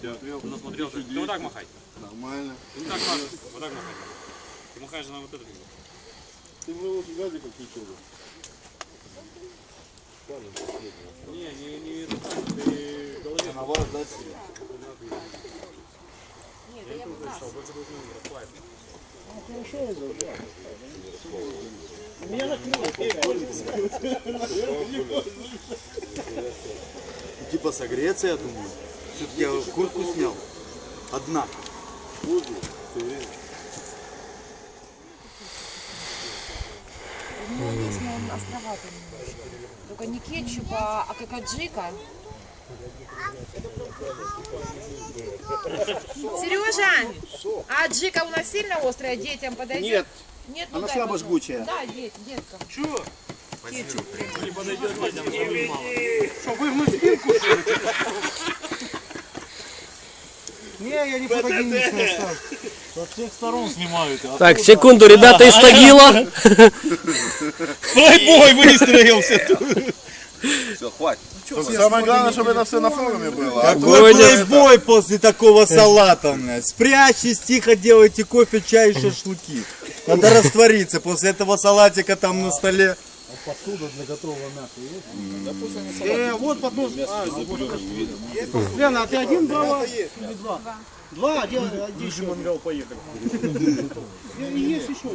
Ты насмотрел? Ты вот так махай. Нормально. Ты вот так махай. Вот так махай. Ты махаешь на вот это. Ты в него газик включил. Не, не, не, ты голове. На вас, да, сильно? Типа согреться, я думаю. Все-таки я куртку снял. Одна. У меня есть, но он островатый немножко. Только не кетчупа, а как аджика. Сережа, а аджика у нас сильно острая детям подойдет? Нет, Нет, ну она слабо пожалуйста. жгучая. Да, дет, деткам. Не, я не фотогеничный стал. Со всех сторон снимают. А Так, секунду, ребята из Тагила. Плейбой выстроился. Все, хватит. Самое главное, чтобы это все на форуме было. А Какой плейбой после такого салата, блядь. Спрячьтесь, тихо делайте кофе, чай и шашлыки. Надо раствориться. После этого салатика там на столе. Э, вот поднос. А, Лена, а ты один брала? Или два? Два, а а где еще? поехали. Есть еще.